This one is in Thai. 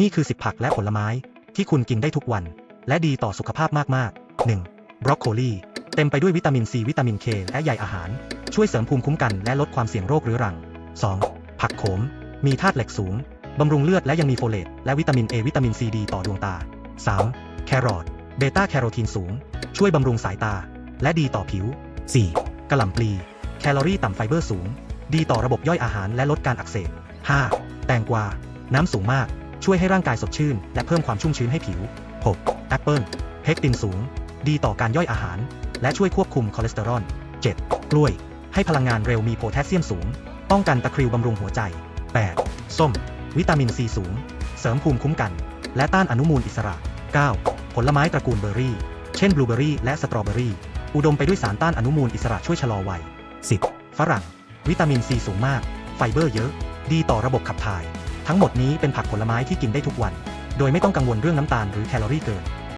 นี่คือ 10 ผักและผลไม้ที่คุณกินได้ทุกวัน และดีต่อสุขภาพมากๆ 1. บรอกโคลีเต็มไปด้วยวิตามินซีวิตามินเคและใยอาหาร ช่วยเสริมภูมิคุ้มกันและลดความเสี่ยงโรคเรื้อรัง 2. ผักโขม มีธาตุเหล็กสูง บำรุงเลือดและยังมีโฟเลตและวิตามิน A วิตามินซีดีต่อดวงตา 3. แครอทเบต้าแคโรทีนสูง ช่วยบำรุงสายตา และดีต่อผิว 4. กระหล่ำปลี แคลอรี่ต่ำไฟเบอร์สูง ดีต่อระบบย่อยอาหารและลดการอักเสบ 5. แตงกวา น้ำสูงมาก ช่วยให้ร่างกายสดชื่น และเพิ่มความชุ่มชื้นให้ผิว 6. แอปเปิลเพกตินสูง ดีต่อการย่อยอาหาร และช่วยควบคุมคอเลสเตอรอล 7. กล้วย ให้พลังงานเร็วมีโพแทสเซียมสูง ป้องกันตะคริวบำรุงหัวใจ 8. ส้ม วิตามินซีสูง เสริมภูมิคุ้มกัน และต้านอนุมูลอิสระ 9. ผลไม้ตระกูลเบอร์รี่ เช่นบลูเบอร์รี่และสตรอเบอร์รี่ อุดมไปด้วยสารต้านอนุมูลอิสระช่วยชะลอวัย 10. ฝรั่ง วิตามินซีสูงมาก ไฟเบอร์เยอะ ดีต่อระบบขับถ่าย ทั้งหมดนี้เป็นผักผลไม้ที่กินได้ทุกวัน โดยไม่ต้องกังวลเรื่องน้ำตาลหรือแคลอรี่เกิน